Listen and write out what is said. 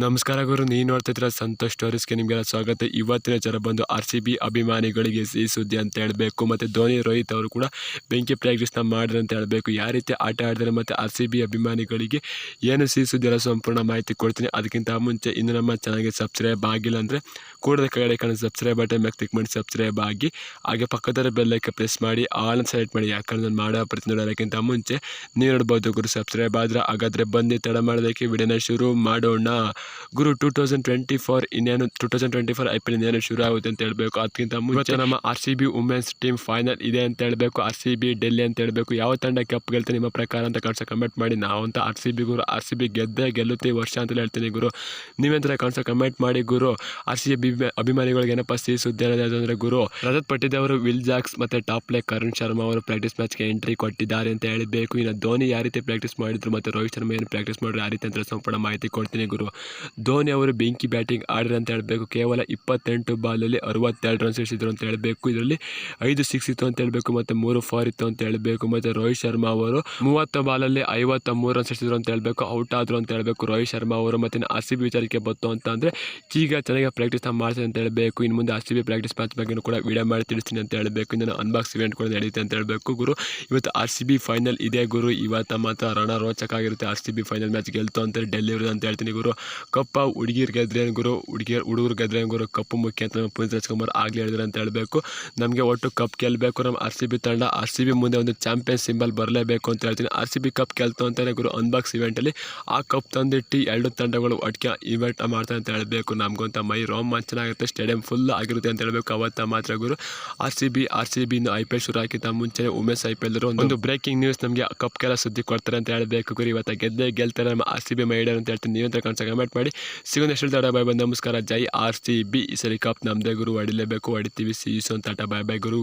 ನಮಸ್ಕಾರ ಗುರು ನೀವು ನೋಡ್ತಿದ್ರ ಸಂತೋಷ್ ಸ್ಟೋರೀಸ್ಗೆ ನಿಮಗೆಲ್ಲ ಸ್ವಾಗತ. ಇವತ್ತಿನ ಜನ ಬಂದು ಆರ್ ಸಿ ಬಿ ಅಭಿಮಾನಿಗಳಿಗೆ ಸಿಹಿ ಸುದ್ದಿ ಅಂತ ಹೇಳಬೇಕು. ಮತ್ತು ಧೋನಿ, ರೋಹಿತ್ ಅವರು ಕೂಡ ಬೆಂಕಿ ಪ್ರಾಕ್ಟೀಸ್ನ ಮಾಡಿದ್ರು ಅಂತ ಹೇಳಬೇಕು. ಯಾವ ರೀತಿ ಆಟ ಆಡಿದ್ರೆ ಮತ್ತು ಆರ್ ಸಿ ಬಿ ಅಭಿಮಾನಿಗಳಿಗೆ ಏನು ಸಿಹಿ ಸುದ್ದಿ ಎಲ್ಲ ಸಂಪೂರ್ಣ ಮಾಹಿತಿ ಕೊಡ್ತೀನಿ. ಅದಕ್ಕಿಂತ ಮುಂಚೆ ಇನ್ನು ನಮ್ಮ ಚಾನಲ್ಗೆ ಸಬ್ಸ್ಕ್ರೈಬ್ ಆಗಿಲ್ಲ ಅಂದರೆ ಕೂಡದ ಕೆಳಗಡೆ ಕಾಣೋ ಸಬ್ಸ್ಕ್ರೈಬ್ ಬಟನ್ ಮೇಲೆ ಕ್ಲಿಕ್ ಮಾಡಿ ಸಬ್ಸ್ಕ್ರೈಬ್ ಆಗಿ, ಹಾಗೆ ಪಕ್ಕದ ಬೆಲ್ಲೈಕೆ ಪ್ರೆಸ್ ಮಾಡಿ ಆಲ್ ಸೆಲೆಕ್ಟ್ ಮಾಡಿ. ಯಾಕಂದ್ರೆ ನಾನು ಮಾಡೋ ಪ್ರತಿ ನೋಡೋದಕ್ಕಿಂತ ಮುಂಚೆ ನೀವು ನೋಡ್ಬೋದು ಗುರು ಸಬ್ಸ್ಕ್ರೈಬ್ ಆದರೆ ಹಾಗಾದರೆ ಬನ್ನಿ, ತಡ ಮಾಡೋದಕ್ಕೆ ವಿಡಿಯೋನ ಶುರು ಮಾಡೋಣ. ಗುರು ಟೂ ತೌಸಂಡ್ ಟ್ವೆಂಟಿ ಫೋರ್ ಇನ್ನೇನು two thousand twenty four I P L ಇನ್ನೇನು ಶುರು ಆಗುತ್ತೆ ಅಂತ ಹೇಳಬೇಕು. ಅದಕ್ಕಿಂತ ಮುಂಚೆ ನಮ್ಮ R C B women's team final ಇದೆ ಅಂತ ಹೇಳಬೇಕು. ಆರ್ ಸಿ ಬಿ ಡೆಲ್ಲಿ ಅಂತ ಹೇಳಬೇಕು. ಯಾವ ತಂಡ ಕಪ್ ಗೆಲ್ತೆ ನಿಮ್ಮ ಪ್ರಕಾರ ಅಂತ ಕಾಣಿಸೋ ಕಮೆಂಟ್ ಮಾಡಿ. ನಾವಂತ ಆರ್ ಸಿ ಬಿ ಗುರು ಆರ್ ಸಿ ಬಿ ಗೆದ್ದೇ ಗೆಲ್ಲುತ್ತೆ ವರ್ಷ ಅಂತಲೇ ಹೇಳ್ತೀನಿ ಗುರು. ನೀವೇಂತರ ಕಾಣಿಸೋ ಕಮೆಂಟ್ ಮಾಡಿ ಗುರು. ಆರ್ ಸಿ ಬಿ ಅಭಿಮಾನಿಗಳಿಗೆ ಏನಪ್ಪ ಸಿ ಸುದ್ದಿ ಅಂದರೆ ಗುರು, ರಜತ್ ಪಟ್ಟಿದ್ ಅವರು, ವಿಲ್ ಜಾಕ್ಸ್ ಮತ್ತು ಟಾಪ್ ಪ್ಲೇ ಕರುಣ್ ಶರ್ಮಾ ಅವರು ಪ್ರಾಕ್ಟೀಸ್ ಮ್ಯಾಚ್ಗೆ ಎಂಟ್ರಿ ಕೊಟ್ಟಿದ್ದಾರೆ ಅಂತ ಹೇಳಬೇಕು. ಇನ್ನು ಧೋನಿ ಯಾವ ರೀತಿ ಪ್ರಾಕ್ಟೀಸ್ ಮಾಡಿದ್ರು ಮತ್ತು ರೋಹಿತ್ ಶರ್ಮಾ ಏನು ಪ್ರಾಕ್ಟೀಸ್ ಮಾಡಿದ್ರು ಆ ರೀತಿ ಅಂತ ಸಂಪೂರ್ಣ ಮಾಹಿತಿ ಕೊಡ್ತೀನಿ ಗುರು. ಧೋನಿ ಅವರು ಬೆಂಕಿ ಬ್ಯಾಟಿಂಗ್ ಆಡಿದ್ರು ಅಂತ ಹೇಳಬೇಕು. ಕೇವಲ ಇಪ್ಪತ್ತೆಂಟು ಬಾಲಲ್ಲಿ ಅರವತ್ತೆರಡು ರನ್ಸ್ ಇಳಿಸಿದ್ರು ಅಂತ ಹೇಳಬೇಕು. ಇದರಲ್ಲಿ ಐದು ಸಿಕ್ಸ್ ಇತ್ತು ಅಂತ ಹೇಳಬೇಕು ಮತ್ತು ಮೂರು ಫಾರ್ ಇತ್ತು ಅಂತ ಹೇಳಬೇಕು ಮತ್ತು ರೋಹಿತ್ ಶರ್ಮಾ ಅವರು ಮೂವತ್ತು ಬಾಲಲ್ಲಿ ಐವತ್ತ ಮೂರು ರನ್ಸ್ ಇಳಿಸಿದ್ರು ಅಂತ ಹೇಳಬೇಕು. ಔಟ್ ಆದರು ಅಂತ ಹೇಳಬೇಕು. ರೋಹಿತ್ ಶರ್ಮಾ ಅವರು ಮತ್ತು ಆರ್ ಸಿ ಬಿ ವಿಚಾರಕ್ಕೆ ಬಂತು ಅಂತ ಅಂದರೆ ಈಗ ಚೆನ್ನಾಗಿ ಪ್ರಾಕ್ಟೀಸ್ನ ಮಾಡ್ತೀನಿ ಅಂತ ಹೇಳಬೇಕು. ಇನ್ನು ಮುಂದೆ R C B practice match ಬಗ್ಗೆ ಕೂಡ ವಿಡಿಯೋ ಮಾಡಿ ತಿಳಿಸ್ತೀನಿ ಅಂತ ಹೇಳಬೇಕು. ಇನ್ನು ಅನ್ಬಾಕ್ಸ್ ಇವೆಂಟ್ ಕೂಡ ನಡೆಯುತ್ತೆ ಅಂತ ಹೇಳಬೇಕು. ಗುರು, ಇವತ್ತು ಆರ್ ಸಿ ಬಿ ಫೈನಲ್ ಇದೆ ಗುರು. ಇವತ್ತು ಮಾತ್ರ ರೋಚಕ ಆಗಿರುತ್ತೆ. R C B final match ಗೆಲ್ತು ಅಂತ ಡೆಲ್ಲಿ ಅಂತ ಹೇಳ್ತೀನಿ ಗುರು. ಕಪ್ಪ ಹುಡುಗಿರ್ ಗೆದ್ರೆ ಗುರು? ಹುಡುಗಿಯರ್ ಹುಡುಗರು ಗೆದ್ರೆ ಗುರು? ಕಪ್ಪು ಮುಖ್ಯ ಅಂತ ನಮ್ಮ ಪುನೀತ್ ರಾಜ್ಕುಮಾರ್ ಆಗಲಿ ಹೇಳಿದ್ರು ಅಂತ ಹೇಳಬೇಕು. ನಮಗೆ ಒಟ್ಟು ಕಪ್ ಗೆಲ್ಲಬೇಕು ನಮ್ಮ ಆರ್ ಸಿ ಬಿ ತಂಡ ಆರ್ ಸಿ ಬಿ ಮುಂದೆ ಒಂದು ಚಾಂಪಿಯನ್ ಸಿಂಬಲ್ ಬರಲೇಬೇಕು ಅಂತ ಹೇಳ್ತೀನಿ. ಆರ್ ಸಿ ಬಿ ಕಪ್ ಗೆಲ್ತು ಅಂತಾನೆ ಗುರು ಅನ್ಬಾಕ್ಸ್ ಇವೆಂಟಲ್ಲಿ ಆ ಕಪ್ ತಂದಿಟ್ಟು ಎರಡು ತಂಡಗಳು ಒಟ್ಟಿಗೆ ಇವೆಂಟ್ ಮಾಡ್ತಾರೆ ಅಂತ ಹೇಳಬೇಕು ನಮಗಂತ ಮೈ ರೋಮಾಂಚನ ಆಗುತ್ತೆ ಸ್ಟೇಡಿಯಂ ಫುಲ್ ಆಗಿರುತ್ತೆ ಅಂತ ಹೇಳಬೇಕು. ಅವತ್ತ ಮಾತ್ರ ಗುರು. R C B R C B I P L ಶುರು ಹಾಕಿದ ಮುಂಚೆ ಉಮೇಶ್ ಐ ಪಿ ಎಲ್ ಒಂದು ಬ್ರೇಕಿಂಗ್ ನ್ಯೂಸ್ ನಮಗೆ ಕಪ್ ಕೆಲ ಸುದ್ದಿ ಕೊಡ್ತಾರೆ ಅಂತ ಹೇಳಬೇಕು ಗುರು. ಇವತ್ತು ಗೆದ್ದೇ ಗೆಲ್ತಾರೆ ನಮ್ಮ ಆರ್ ಸಿ ಬಿ ಮೈಡರ್ ಅಂತ ಹೇಳ್ತೀನಿ. ನೀವಂತ ಕಮೆಂಟ್ ಮಾಡಿ. ಸಿಗೋ ಎಷ್ಟು ತಡ ಬಾಯ್ ಬೈ ನಮಸ್ಕಾರ, ಜೈ ಆರ್ ಸಿ ಬಿ. ಸರಿ ಕಪ್ ನಮ್ಮದೇ ಗುರು ಹೊಡಿಲೇಬೇಕು ಹೊಡಿತೀವಿ see you tata bye bye Guru.